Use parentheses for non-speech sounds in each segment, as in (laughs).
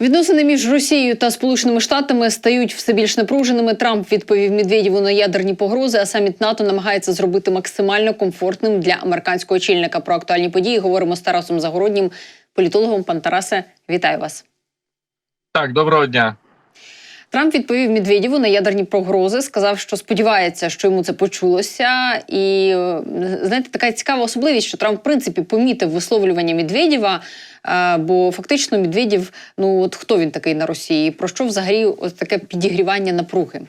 Відносини між Росією та Сполученими Штатами стають все більш напруженими. Трамп відповів Медведєву на ядерні погрози, а саміт НАТО намагається зробити максимально комфортним для американського очільника. Про актуальні події говоримо з Тарасом Загороднім, політологом. Пан Тарасе, вітаю вас. Так, доброго дня. Трамп відповів Медведєву на ядерні погрози, сказав, що сподівається, що йому це почулося. І е, знаєте, така цікава особливість, що Трамп в принципі помітив висловлювання Медведєва, бо фактично Медведєв, ну от хто він такий на Росії? Про що взагалі ось таке підігрівання напруги?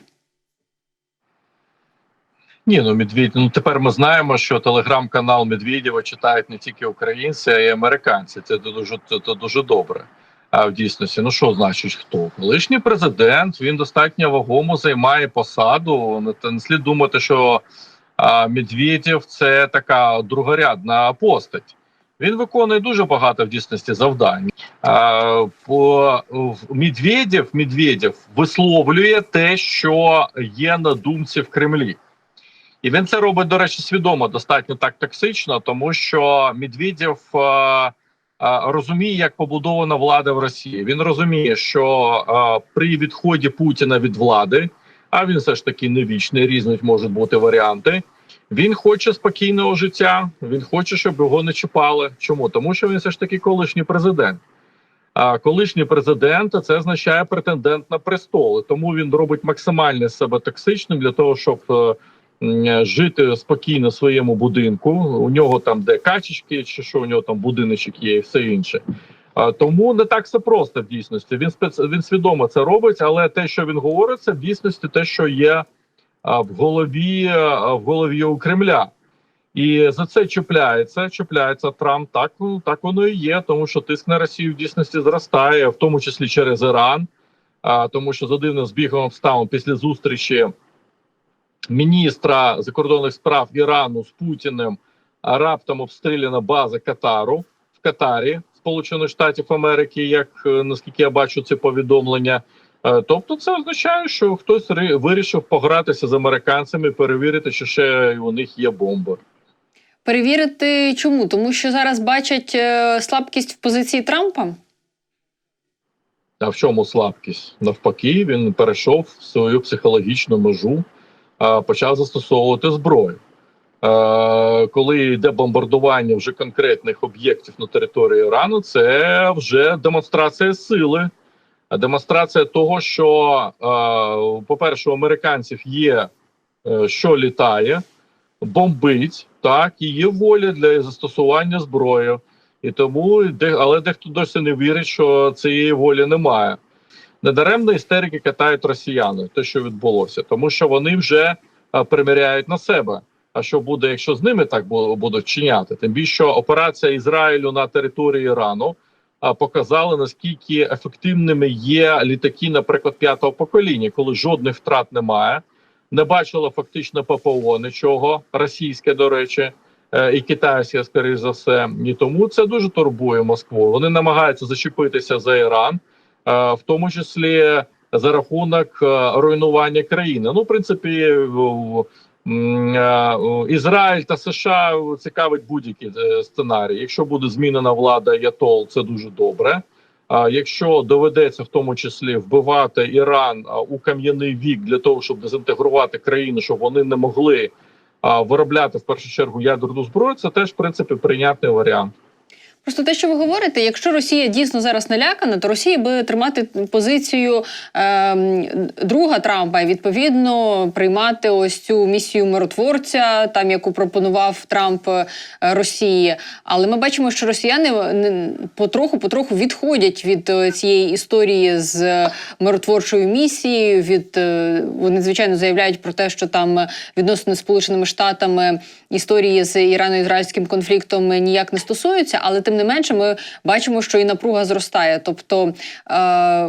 Ні, ну Медведь, ну тепер ми знаємо, що телеграм-канал Медведєва читають не тільки українці, а й американці. Це дуже це, дуже добре. А в дійсності, ну що значить хто? Колишній президент він достатньо вагомо займає посаду. Не слід думати, що а, Медведєв це така другорядна постать. Він виконує дуже багато в дійсності завдань. А, по Медведєв, Медведєв висловлює те, що є на думці в Кремлі. І він це робить, до речі, свідомо, достатньо так токсично, тому що Медведєв е, е, розуміє, як побудована влада в Росії. Він розуміє, що е, при відході Путіна від влади, а він все ж таки не вічний, різні можуть бути варіанти. Він хоче спокійного життя. Він хоче, щоб його не чіпали. Чому? Тому що він все ж таки колишній президент. А колишній президент це означає претендент на престол. Тому він робить максимально себе токсичним для того, щоб е, жити спокійно в своєму будинку. У нього там де качечки, чи що у нього там будиночок є, і все інше. Тому не так все просто в дійсності. Він спец... він свідомо це робить, але те, що він говорить, це в дійсності те, що є в голові в голові у Кремля. І за це чіпляється, чіпляється Трамп. Так ну так воно і є, тому що тиск на Росію в дійсності зростає, в тому числі через Іран. А, тому що за дивним збігом обставин після зустрічі міністра закордонних справ Ірану з Путіним раптом обстріляна база Катару в Катарі Сполучених Штатів Америки, як е, наскільки я бачу це повідомлення. Е, Тобто, це означає, що хтось вирішив погратися з американцями, перевірити, чи ще у них є бомба. Перевірити чому? Тому що зараз бачать е, слабкість в позиції Трампа. А в чому слабкість? Навпаки, він перейшов свою психологічну межу, а, почав застосовувати зброю. Е, Коли йде бомбардування вже конкретних об'єктів на території Ірану, це вже демонстрація сили, демонстрація того, що, е, по-перше, у американців є е, що літає, бомбить, так, і є воля для застосування зброї. І тому але дехто досі не вірить, що цієї волі немає. Недаремно істерики катають росіяни, те, що відбулося, тому що вони вже а, приміряють на себе. А що буде, якщо з ними так будуть чиняти? Тим більше операція Ізраїлю на території Ірану а, показала наскільки ефективними є літаки, наприклад, п'ятого покоління, коли жодних втрат немає. Не бачило фактично ППО нічого російське, до речі е, і китайське, скоріш за все, і тому це дуже турбує Москву. Вони намагаються зачепитися за Іран, е, в тому числі за рахунок е, руйнування країни. Ну, в принципі, Ізраїль та США цікавить будь-який е, сценарій. Якщо буде змінена влада Ятол, це дуже добре. А якщо доведеться в тому числі вбивати Іран у кам'яний вік для того, щоб дезінтегрувати країну, щоб вони не могли виробляти в першу чергу ядерну зброю, це теж в принципі прийнятний варіант. Просто те, що ви говорите, якщо Росія дійсно зараз налякана, то Росія буде тримати позицію ем, друга Трампа і відповідно приймати ось цю місію миротворця, там яку пропонував Трамп е, Росії. Але ми бачимо, що росіяни не- потроху потроху відходять від е, цієї історії з е, миротворчою місією. Від е, вони звичайно заявляють про те, що там е, відносини з Сполученими Штатами історії з ірано-ізраїльським конфліктом ніяк не стосуються, але тим не менше ми бачимо, що і напруга зростає. Тобто, е,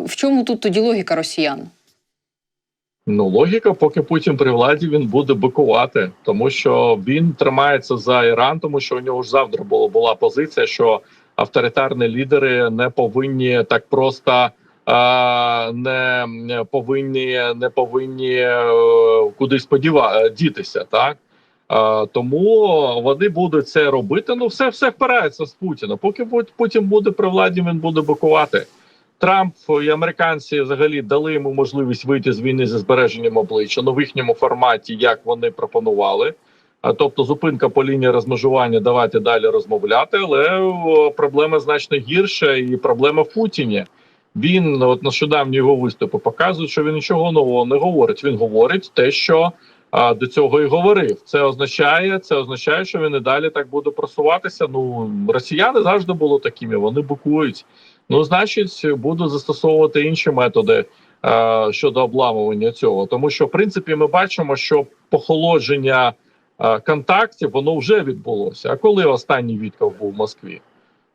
в чому тут тоді логіка росіян? Ну логіка, поки Путін при владі він буде бикувати, тому що він тримається за Іран, тому що у нього ж завтра було була позиція, що авторитарні лідери не повинні так просто. а, Не повинні не повинні е, кудись сподіва дітися, так тому вони будуть це робити. Ну, все все впирається з Путіна. Поки Путін буде при владі, він буде бикувати. Трамп і американці взагалі дали йому можливість вийти з війни зі збереженням обличчя ну, в їхньому форматі, як вони пропонували. Тобто зупинка по лінії розмежування, давайте далі розмовляти. Але проблема значно гірша, і проблема в Путіні. Він от нещодавні його виступи показують, що він нічого нового не говорить. Він говорить те, що а, до цього і говорив. Це означає, це означає, що він і далі так буде просуватися. Ну росіяни завжди були такими. Вони букують. Ну, значить, буду застосовувати інші методи е, щодо обламування цього, тому що в принципі ми бачимо, що похолодження е, контактів воно вже відбулося. А коли останній Вітков був в Москві?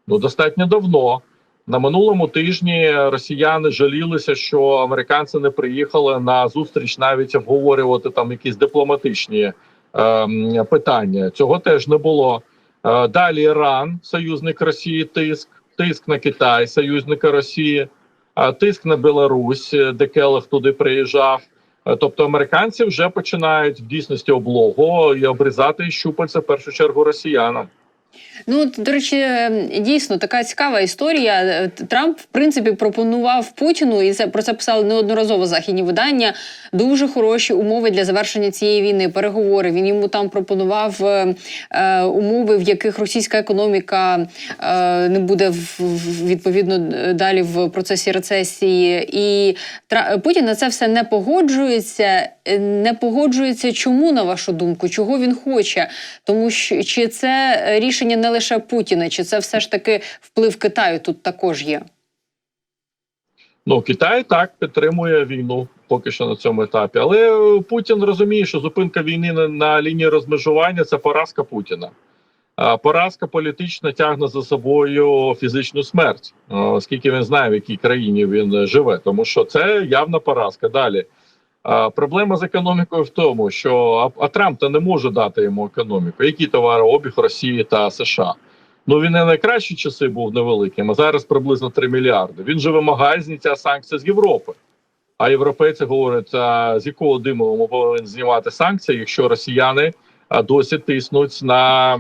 Ну достатньо давно. На минулому тижні росіяни жалілися, що американці не приїхали на зустріч навіть обговорювати там якісь дипломатичні е, питання. Цього теж не було. Е, далі Іран, союзник Росії, тиск, тиск на Китай, союзника Росії, е, тиск на Білорусь, е, де Келех туди приїжджав. Е, Тобто американці вже починають в дійсності облогу і обрізати щупальця в першу чергу росіянам. Ну, до речі, е, дійсно така цікава історія. Е, Трамп, в принципі, пропонував Путіну, і це про це писали неодноразово західні видання. Дуже хороші умови для завершення цієї війни, переговори. Він йому там пропонував е, е, умови, в яких російська економіка е, не буде в, відповідно е, далі в процесі рецесії. І Тра- Путін на це все не погоджується. Не погоджується. Чому на вашу думку? Чого він хоче? Тому що чи це е, рішення не лише Путіна, чи це все ж таки вплив Китаю тут також є? Ну Китай так підтримує війну поки що на цьому етапі. Але Путін розуміє, що зупинка війни на, на лінії розмежування це поразка Путіна. Поразка політична тягне за собою фізичну смерть, оскільки він знає, в якій країні він живе, тому що це явна поразка. Далі а, проблема з економікою в тому, що а, а Трамп та не може дати йому економіку. Який товарообіг Росії та США? Ну він не найкращі часи був невеликим, а зараз приблизно 3 мільярди. Він же вимагає зняття санкцій з Європи. А європейці говорять, а з якого диму ми повинні знімати санкції, якщо росіяни досі тиснуть на,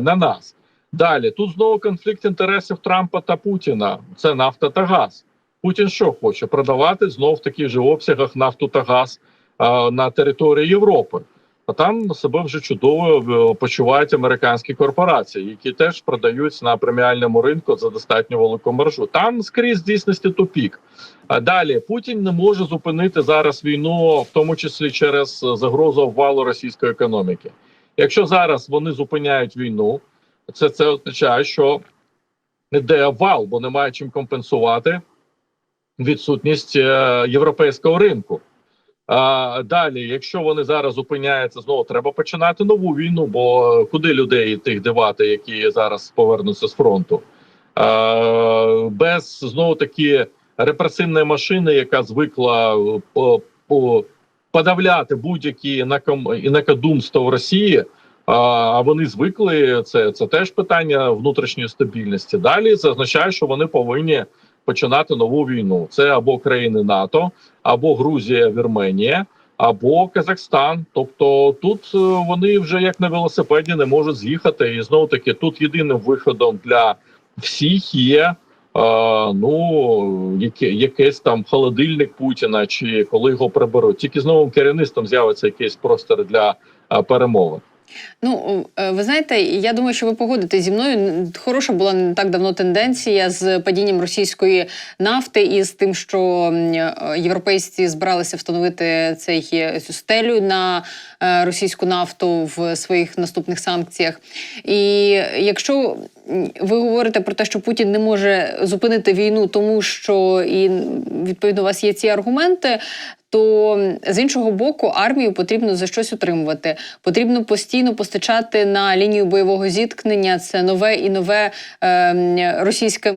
на нас. Далі тут знову конфлікт інтересів Трампа та Путіна. Це нафта та газ. Путін що хоче продавати знов в таких же обсягах нафту та газ а, на території Європи. А там себе вже чудово е, почувають американські корпорації, які теж продають на преміальному ринку за достатньо велику маржу. Там скрізь дійсності тупік. А далі Путін не може зупинити зараз війну, в тому числі через загрозу обвалу російської економіки. Якщо зараз вони зупиняють війну, це, це означає, що йде обвал, бо немає чим компенсувати відсутність е, європейського ринку. А далі, якщо вони зараз зупиняються, знову треба починати нову війну. Бо куди людей тих девати, які зараз повернуться з фронту? А, без знову таки репресивної машини, яка звикла е, по, по подавляти будь-які інакодумства в Росії. А, вони звикли це, це теж питання внутрішньої стабільності. Далі це означає, що вони повинні починати нову війну. Це або країни НАТО, або Грузія, Вірменія, або Казахстан. Тобто тут е, вони вже як на велосипеді не можуть з'їхати. І знову таки тут єдиним виходом для всіх є. е, Ну, яке, якийсь там холодильник Путіна, чи коли його приберуть, тільки з новим керівництвом з'явиться якийсь простір для е, перемови. Ну, е, ви знаєте, я думаю, що ви погодитесь зі мною. Хороша була не так давно тенденція з падінням російської нафти і з тим, що е, європейці збиралися встановити цей е, цю стелю на російську нафту в своїх наступних санкціях. І якщо ви говорите про те, що Путін не може зупинити війну, тому що і відповідно у вас є ці аргументи. То з іншого боку, армію потрібно за щось утримувати. Потрібно постійно постачати на лінію бойового зіткнення. Це нове і нове е, російське.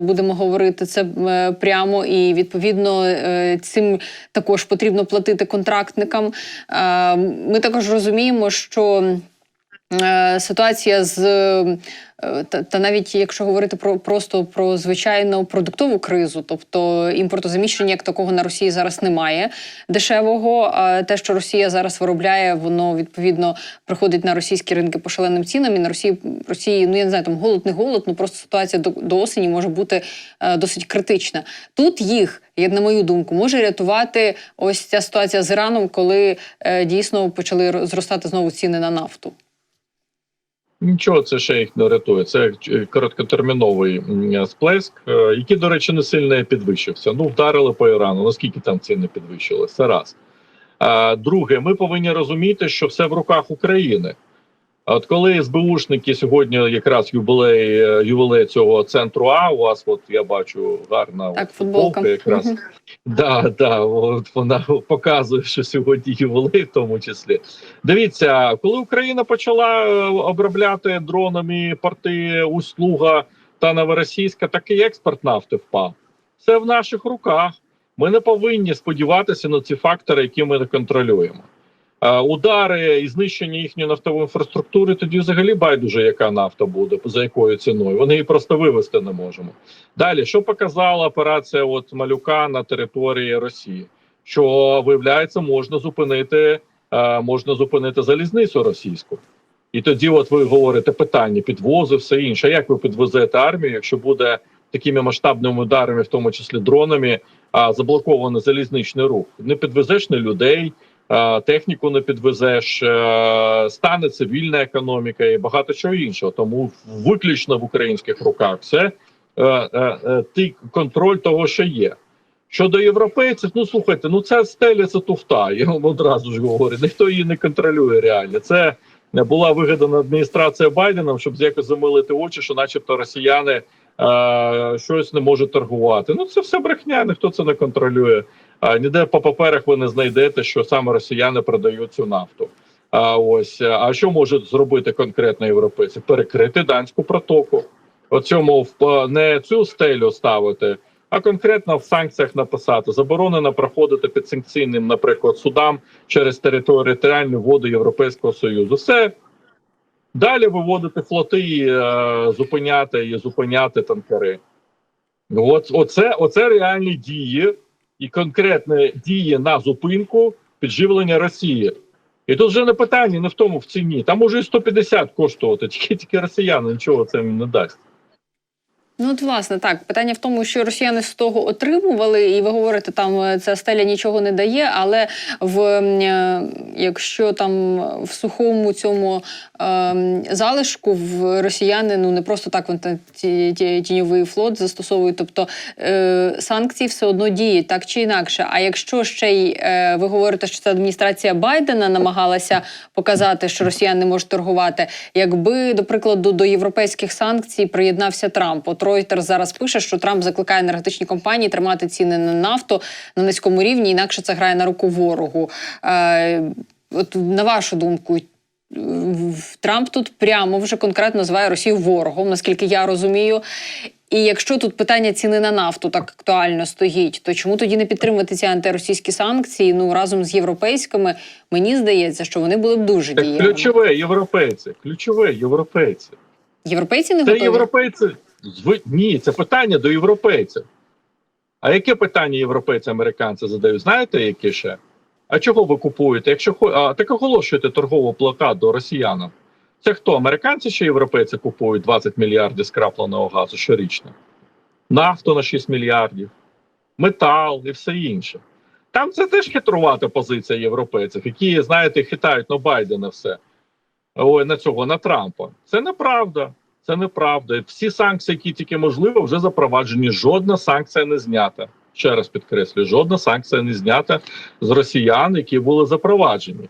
Будемо говорити це е, прямо, і відповідно е, цим також потрібно платити контрактникам. Е, Ми також розуміємо, що ситуація з е, та, та навіть якщо говорити про просто про звичайну продуктову кризу, тобто імпортозаміщення як такого на Росії зараз немає дешевого. А те, що Росія зараз виробляє, воно відповідно приходить на російські ринки по шаленим цінам. І на Росії Росії, ну я не знаю, там голод, не голод, ну просто ситуація до, до осені може бути е, досить критична. Тут їх, як на мою думку, може рятувати ось ця ситуація з Іраном, коли е, дійсно почали зростати знову ціни на нафту. Нічого, це ще їх не рятує. Це е, короткотерміновий сплеск, е, який, до речі, не сильно підвищився. Ну, вдарили по Ірану. Наскільки там ціни підвищилися? Це раз. Друге, ми повинні розуміти, що все в руках України. От коли СБУшники сьогодні якраз юбилей е, ювілей цього центру А, у вас, от я бачу, гарна Так, от футболка. якраз. Да, да, от вона показує, що сьогодні ювілей, в тому числі. Дивіться, коли Україна почала е, обробляти дронами порти услуга та новоросійська, так і експорт нафти впав. Це в наших руках. Ми не повинні сподіватися на ці фактори, які ми не контролюємо. Е, Удари і знищення їхньої нафтової інфраструктури тоді взагалі байдуже, яка нафта буде, за якою ціною. Вони її просто вивести не можемо. Далі, що показала операція от малюка на території Росії? Що виявляється, можна зупинити, е, можна зупинити залізницю російську. І тоді, от ви говорите питання підвози, все інше. Як ви підвезете армію, якщо буде такими масштабними ударами, в тому числі дронами, а заблокований залізничний рух? Не підвезеш не людей, техніку не підвезеш, е, стане цивільна економіка і багато чого іншого. Тому виключно в українських руках все е, е, е, ти контроль того, що є. Щодо європейців, ну слухайте, ну це стеля це туфта. (laughs) Я вам одразу ж говорю, ніхто її не контролює реально. Це була вигадана адміністрація Байденом, щоб якось замилити очі, що, начебто, росіяни е, щось не можуть торгувати. Ну це все брехня, ніхто це не контролює. А ніде по паперах ви не знайдете, що саме росіяни продають цю нафту. А ось а що можуть зробити конкретно європейці? Перекрити данську протоку. Оцьому в не цю стелю ставити, а конкретно в санкціях написати заборонено проходити під санкційним, наприклад, судам через територіальні води Європейського союзу. Все далі виводити флоти, і, е, зупиняти і зупиняти танкери. Оце, оце реальні дії і конкретні дії на зупинку підживлення Росії. І тут вже не питання не в тому в ціні. Там може і 150 коштувати, тільки тільки росіяни нічого це не дасть. Ну, от, власне, так. Питання в тому, що росіяни з того отримували, і ви говорите, там е, ця стеля нічого не дає. Але в е, якщо там в сухому цьому е, залишку в росіяни ну не просто так вон ті- тіньовий флот застосовують, тобто е, санкції все одно діють так чи інакше. А якщо ще й е, ви говорите, що це адміністрація Байдена намагалася показати, що росіяни можуть торгувати, якби до прикладу до європейських санкцій приєднався Трамп. От Reuters зараз пише, що Трамп закликає енергетичні компанії тримати ціни на нафту на низькому рівні, інакше це грає на руку ворогу. Е, от на вашу думку. Трамп тут прямо вже конкретно називає Росію ворогом, наскільки я розумію. І якщо тут питання ціни на нафту так актуально стоїть, то чому тоді не підтримувати ці антиросійські санкції? Ну разом з європейськими мені здається, що вони були б дуже дієвими. ключове європейці, ключове європейці. Європейці не Це готові. європейці. Ні, це питання до європейців. А яке питання європейці американці задають? Знаєте, яке ще? А чого ви купуєте? Якщо а, так оголошуєте торгову блокаду росіянам. Це хто? Американці чи європейці купують 20 мільярдів скрапленого газу щорічно? Нафту на 6 мільярдів, метал і все інше. Там це теж хитрувата позиція європейців, які, знаєте, хитають на Байдена все. Ой, на цього, на Трампа. Це неправда. Це неправда. Всі санкції, які тільки можливо, вже запроваджені. Жодна санкція не знята. Ще раз підкреслюю, жодна санкція не знята з росіян, які були запроваджені.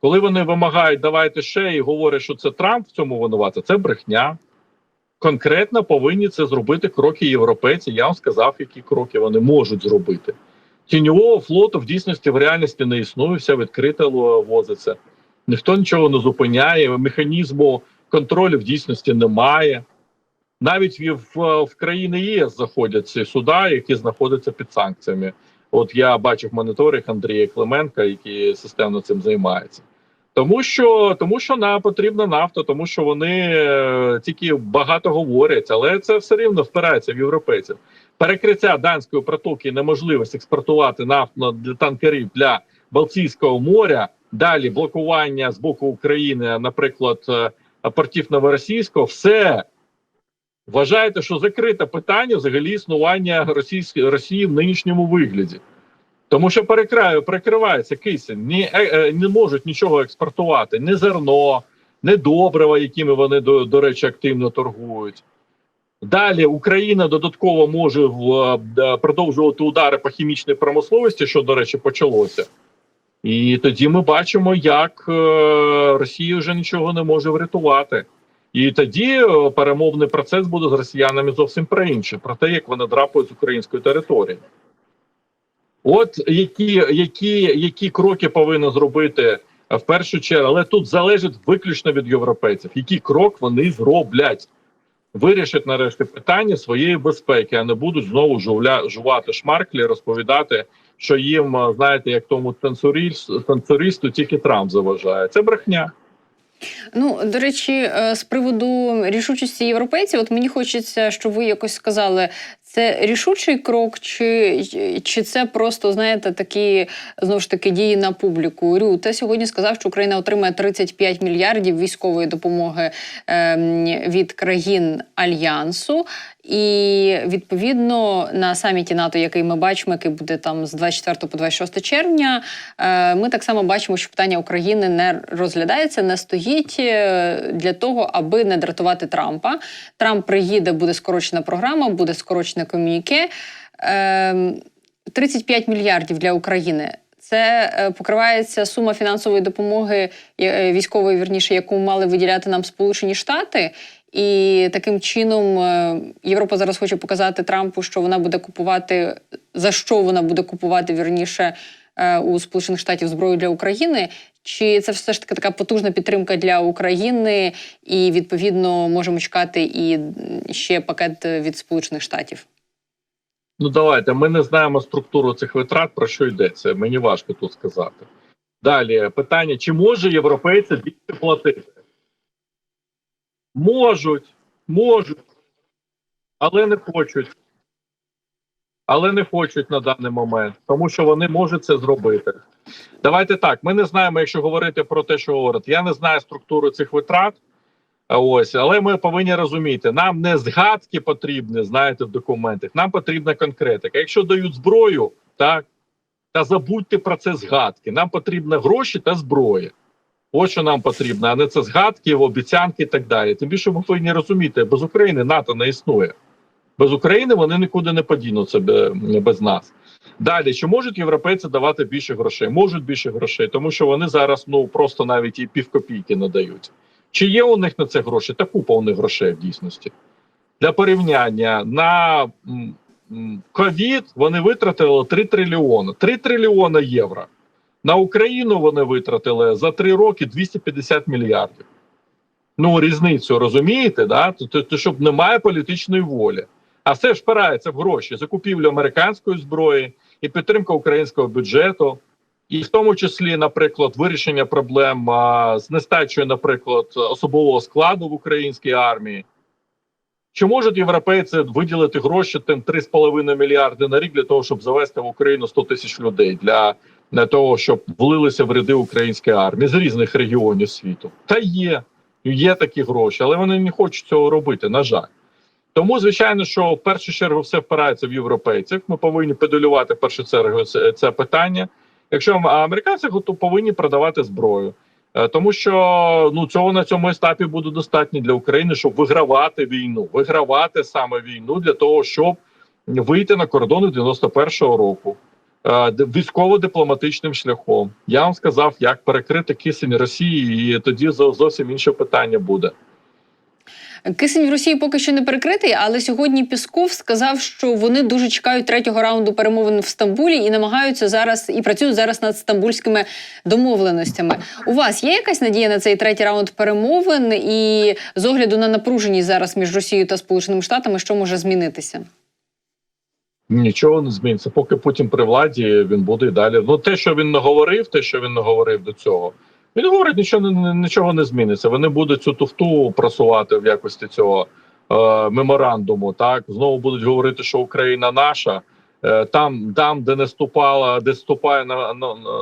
Коли вони вимагають, давайте ще і говорять, що це Трамп в цьому винуватий, це брехня. Конкретно повинні це зробити кроки європейці. Я вам сказав, які кроки вони можуть зробити. Тіньового флоту в дійсності в реальності не існує, все відкрите возиться. Ніхто нічого не зупиняє, механізму контролю в дійсності немає. Навіть в, в, країни ЄС заходять ці суда, які знаходяться під санкціями. От я бачив моніторинг Андрія Клименка, який системно цим займається. Тому що тому що нам потрібна нафта, тому що вони е, тільки багато говорять, але це все рівно впирається в європейців. Перекриття данської протоки, неможливість експортувати нафту для танкерів для Балтійського моря. Далі блокування з боку України, наприклад, е, портів Новоросійського, все вважаєте, що закрите питання взагалі існування Російської Росії в нинішньому вигляді. Тому що перекраю перекривається кисень, не, е, е, не можуть нічого експортувати, ні зерно, ні добрива, якими вони до, до речі активно торгують. Далі Україна додатково може в, е, продовжувати удари по хімічній промисловості, що, до речі, почалося. І тоді ми бачимо, як е, Росія вже нічого не може врятувати. І тоді е, перемовний процес буде з росіянами зовсім про інше, про те, як вони драпають з української території. От які, які, які кроки повинні зробити е, в першу чергу, але тут залежить виключно від європейців, який крок вони зроблять. Вирішать нарешті питання своєї безпеки, а не будуть знову жувля, жувати шмарклі, розповідати, що їм, знаєте, як тому танцюристу тільки Трамп заважає. Це брехня. Ну, до речі, е, з приводу рішучості європейців, от мені хочеться, щоб ви якось сказали, це рішучий крок, чи, чи це просто, знаєте, такі знову ж таки дії на публіку? Рю, ти сьогодні сказав, що Україна отримає 35 мільярдів військової допомоги ем, від країн Альянсу. І відповідно на саміті НАТО, який ми бачимо, який буде там з 24 по 26 червня, е, ми так само бачимо, що питання України не розглядається, не стоїть е, для того, аби не дратувати Трампа. Трамп приїде, буде скорочена програма, буде скорочене ком'юніке. Е, 35 мільярдів для України. Це е, покривається сума фінансової допомоги е, військової, вірніше, яку мали виділяти нам Сполучені Штати. І таким чином е, Європа зараз хоче показати Трампу, що вона буде купувати за що вона буде купувати вірніше у Сполучених Штатів зброю для України. Чи це все ж таки така потужна підтримка для України, і відповідно можемо чекати і ще пакет від Сполучених Штатів? Ну давайте. Ми не знаємо структуру цих витрат, про що йдеться. Мені важко тут сказати. Далі питання: чи може європейці більше платити? Можуть, можуть, але не хочуть. Але не хочуть на даний момент, тому що вони можуть це зробити. Давайте так. Ми не знаємо, якщо говорити про те, що говорять. Я не знаю структуру цих витрат. Ось, але ми повинні розуміти, нам не згадки потрібні, знаєте, в документах. Нам потрібна конкретика. Якщо дають зброю, так та забудьте про це згадки. Нам потрібні гроші та зброя. Ось що нам потрібно, а не це згадки, обіцянки і так далі. Тим більше ми повинні розуміти, без України НАТО не існує. Без України вони нікуди не подінуться без нас. Далі, чи можуть європейці давати більше грошей? Можуть більше грошей, тому що вони зараз ну просто навіть і півкопійки не дають. Чи є у них на це гроші? Та купа у них грошей в дійсності. Для порівняння на ковід вони витратили 3 трильйони. 3 трильйони євро. На Україну вони витратили за 3 роки 250 мільярдів. Ну, різницю розумієте, да? То, щоб немає політичної волі. А все ж впирається в гроші: закупівлю американської зброї і підтримка українського бюджету, і в тому числі, наприклад, вирішення проблем з нестачею, наприклад, особового складу в українській армії. Чи можуть європейці виділити гроші тим 3,5 мільярди на рік для того, щоб завести в Україну 100 тисяч людей для, для того, щоб влилися в ряди української армії з різних регіонів світу? Та є, є такі гроші, але вони не хочуть цього робити. На жаль. Тому, звичайно, що в першу чергу все впирається в європейців. Ми повинні педалювати в першу чергу це, це питання. Якщо американці готу- повинні продавати зброю, Е, тому що ну цього на цьому етапі буде достатньо для України, щоб вигравати війну, вигравати саме війну для того, щоб вийти на кордони 91-го року е, військово-дипломатичним шляхом. Я вам сказав, як перекрити кисень Росії, і тоді зовсім інше питання буде. Кисень в Росії поки що не перекритий, але сьогодні Пісков сказав, що вони дуже чекають третього раунду перемовин в Стамбулі і намагаються зараз і працюють зараз над стамбульськими домовленостями. У вас є якась надія на цей третій раунд перемовин? І з огляду на напруженість зараз між Росією та Сполученими Штатами, що може змінитися? Нічого не зміниться. Поки Путін при владі, він буде і далі. Ну те, що він не говорив, те, що він не говорив до цього, Він говорить, нічого нічого не зміниться. Вони будуть цю туфту просувати в якості цього е, меморандуму. Так знову будуть говорити, що Україна наша. Е, Там, там, де не ступала, де ступає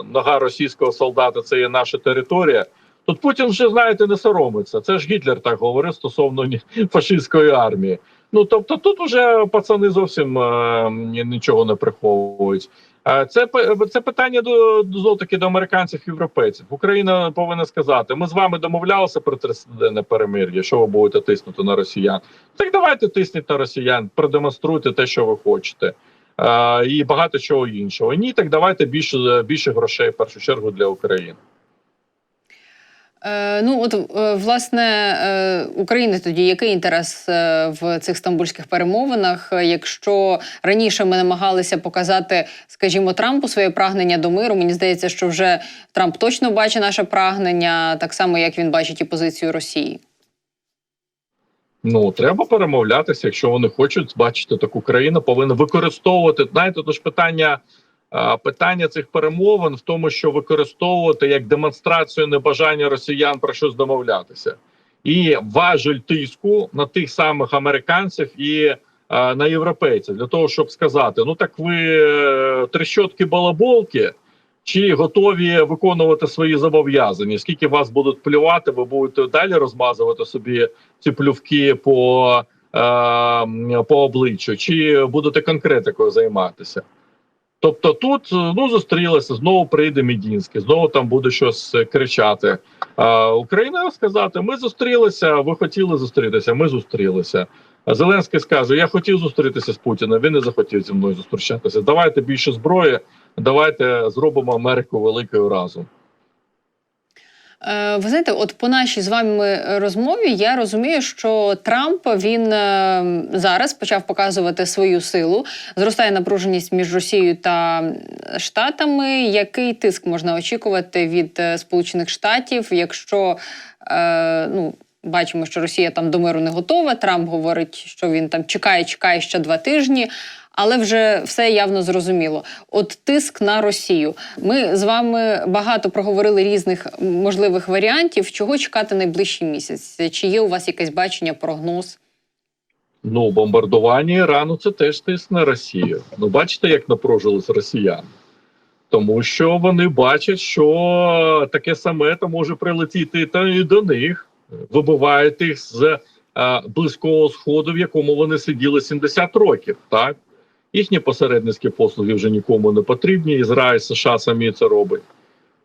нога російського солдата, це є наша територія. Тут Путін вже знаєте не соромиться. Це ж Гітлер так говорив стосовно фашистської армії. Ну тобто, тут уже пацани зовсім е, нічого не приховують. Е, Це це питання до знов таки до американців європейців. Україна повинна сказати: ми з вами домовлялися про тридцятиденне перемир'я. Що ви будете тиснути на росіян? Так давайте тисніть на росіян, продемонструйте те, що ви хочете. Е, і багато чого іншого. Ні, так давайте більше більше грошей в першу чергу для України. Е, ну от е, власне е, України тоді який інтерес в цих стамбульських перемовинах? Якщо раніше ми намагалися показати, скажімо, Трампу своє прагнення до миру, мені здається, що вже Трамп точно бачить наше прагнення, так само як він бачить і позицію Росії. Ну треба перемовлятися, якщо вони хочуть бачити таку країну, повинна використовувати. Знаєте, то ж питання. А, Питання цих перемовин в тому, що використовувати як демонстрацію небажання росіян про щось домовлятися, і важель тиску на тих самих американців і а, на європейців для того, щоб сказати: ну так ви е, трещотки балаболки, чи готові виконувати свої зобов'язання? Скільки вас будуть плювати, ви будете далі розмазувати собі ці плювки по, е, по обличчю, чи будете конкретикою займатися? Тобто тут ну зустрілися, знову прийде Мідінський, знову там буде щось е, кричати. А Україна сказати: ми зустрілися, ви хотіли зустрітися, ми зустрілися. Зеленський скаже: Я хотів зустрітися з Путіним, він не захотів зі мною зустрічатися. Давайте більше зброї, давайте зробимо Америку великою разом. Е, Ви знаєте, от по нашій з вами розмові я розумію, що Трамп він е, зараз почав показувати свою силу. Зростає напруженість між Росією та Штатами. Який тиск можна очікувати від е, Сполучених Штатів, якщо е, ну. Бачимо, що Росія там до миру не готова. Трамп говорить, що він там чекає, чекає ще два тижні, але вже все явно зрозуміло. От тиск на Росію. Ми з вами багато проговорили різних можливих варіантів. Чого чекати найближчий місяць? Чи є у вас якесь бачення, прогноз? Ну, бомбардування Ірану це теж тиск на Росію. Ну, бачите, як напружились росіяни. Тому що вони бачать, що таке саме то може прилетіти та і до них, вибивають їх з а, близького сходу, в якому вони сиділи 70 років. Так їхні посередницькі послуги вже нікому не потрібні. Ізраїль, США самі це робить.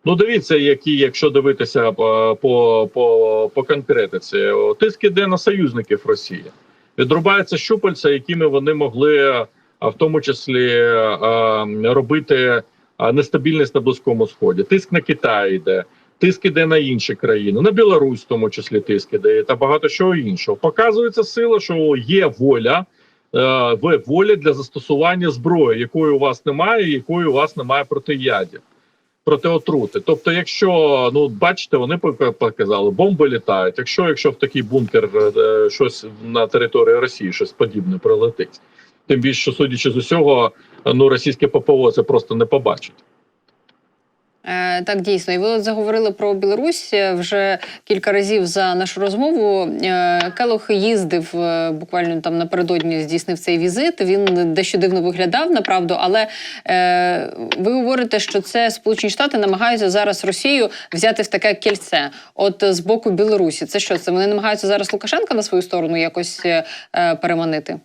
Ну, дивіться, які, якщо дивитися по, по, по, по конкретиці, тиск іде на союзників Росії відрубаються щупальця, якими вони могли в тому числі робити нестабільність на близькому сході. Тиск на Китай йде, тиск іде на інші країни, на Білорусь, в тому числі тиск іде та багато чого іншого. Показується сила, що є воля. Е, ви- Воля для застосування зброї, якої у вас немає, і якої у вас немає протиядів, проти отрути. Тобто, якщо ну бачите, вони показали, бомби літають. Якщо якщо в такий бункер е, щось на території Росії, щось подібне прилетить, тим більше, судячи з усього, ну російське ППО це просто не побачить. Е, так, дійсно. І ви от заговорили про Білорусь Е, вже кілька разів за нашу розмову. Е, Келох їздив буквально там напередодні здійснив цей візит. Він дещо дивно виглядав, направду. Але ви говорите, що це Сполучені Штати намагаються зараз Росію взяти в таке кільце. От з боку Білорусі, це що? Це вони намагаються зараз Лукашенка на свою сторону якось переманити?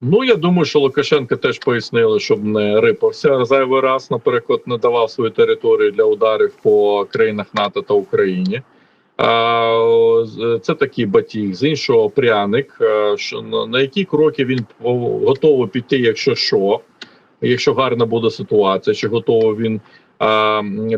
Ну я думаю, що Лукашенко теж пояснили, щоб не рипався зайвий раз, наприклад, не давав свою територію для ударів по країнах НАТО та Україні. Це такий батіг. З іншого пряник, е, що на- які кроки він готовий піти, якщо що, якщо гарна буде ситуація, чи готовий він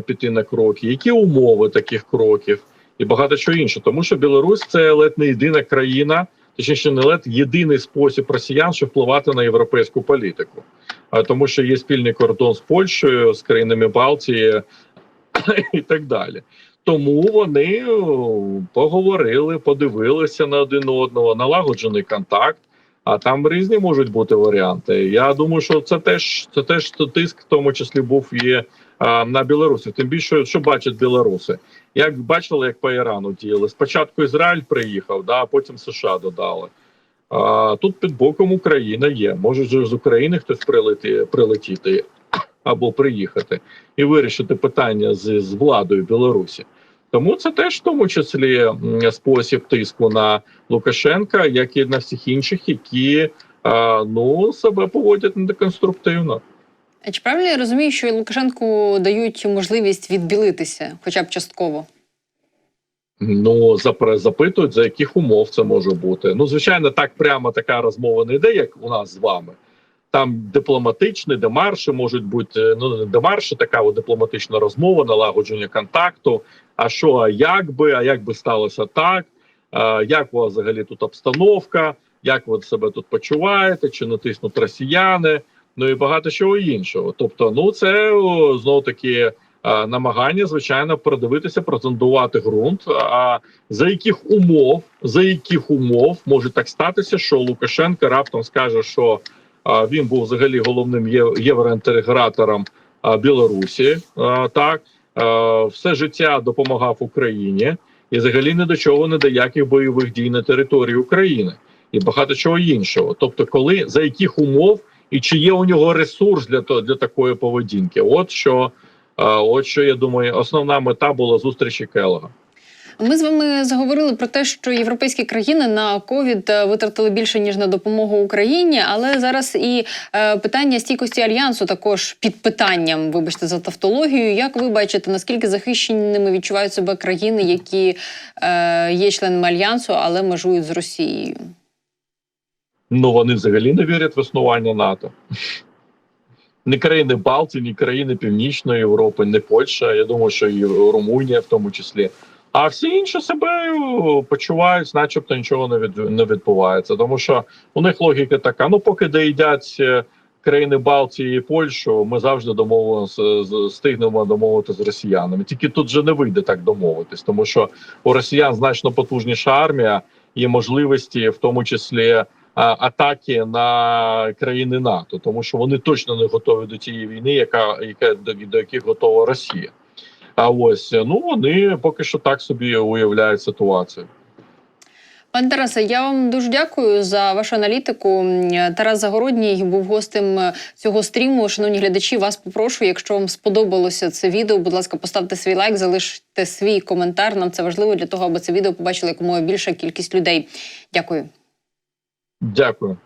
піти на кроки, які умови таких кроків, і багато чого інше. Тому що Білорусь це ледь не єдина країна, точніше, не лед єдиний спосіб росіян, щоб впливати на європейську політику. А тому, що є спільний кордон з Польщею, з країнами Балтії (coughs) і так далі. Тому вони поговорили, подивилися на один одного, налагоджений контакт. А там різні можуть бути варіанти. Я думаю, що це теж це теж тиск, в тому числі був а, на білорусів. Тим більше, що бачать білоруси. Як бачили, як по Ірану діяли. Спочатку Ізраїль приїхав, да, а потім США додали. А, тут під боком Україна є. Може ж з України хтось прилети, прилетіти або приїхати і вирішити питання з, з владою Білорусі. Тому це теж в тому числі спосіб тиску на Лукашенка, як і на всіх інших, які ну себе поводять недоконструктивно. А Чи правильно я розумію, що Лукашенку дають можливість відбілитися, хоча б частково? Ну запитують, за яких умов це може бути. Ну, звичайно, так прямо така розмова не йде, як у нас з вами. Там дипломатичні демарші можуть бути. Ну не демарші, така от дипломатична розмова, налагодження контакту. А що, а як би, а як би сталося так? А, як у вас взагалі тут обстановка? Як ви себе тут почуваєте? Чи натиснуть росіяни? Ну і багато чого іншого. Тобто, ну це знову таки е, намагання, звичайно, продивитися, претендувати ґрунт. А за яких умов, за яких умов може так статися, що Лукашенко раптом скаже, що він був взагалі головним євроінтегратором Білорусі, так все життя допомагав Україні і взагалі ні до чого не до яких бойових дій на території України і багато чого іншого. Тобто, коли за яких умов і чи є у нього ресурс для для такої поведінки? От що, от що я думаю, основна мета була зустрічі Келога. Ми з вами заговорили про те, що європейські країни на ковід е, витратили більше ніж на допомогу Україні, але зараз і е, питання стійкості альянсу також під питанням. Вибачте за тавтологію. Як ви бачите, наскільки захищеними відчувають себе країни, які е, є членами альянсу, але межують з Росією? Ну вони взагалі не вірять в існування НАТО. Ні країни Балтії, ні країни Північної Європи, ні Польща. Я думаю, що і Румунія в тому числі. А всі інші себе почувають, начебто нічого не від не відбувається. Тому що у них логіка така: ну поки доїдять е, країни Балтії і Польщу, ми завжди домовимося стигнемо домовитися з росіянами. Тільки тут же не вийде так домовитись, тому що у росіян значно потужніша армія і можливості, в тому числі атаки на країни НАТО, тому що вони точно не готові до тієї війни, яка яка до, до яких готова Росія. А ось ну вони поки що так собі уявляють ситуацію. Пане Тарасе, я вам дуже дякую за вашу аналітику. Тарас Загородній був гостем цього стріму. Шановні глядачі, вас попрошу, якщо вам сподобалося це відео, будь ласка, поставте свій лайк, залиште свій коментар. Нам це важливо для того, аби це відео побачили якомога більша кількість людей. Дякую. Дякую.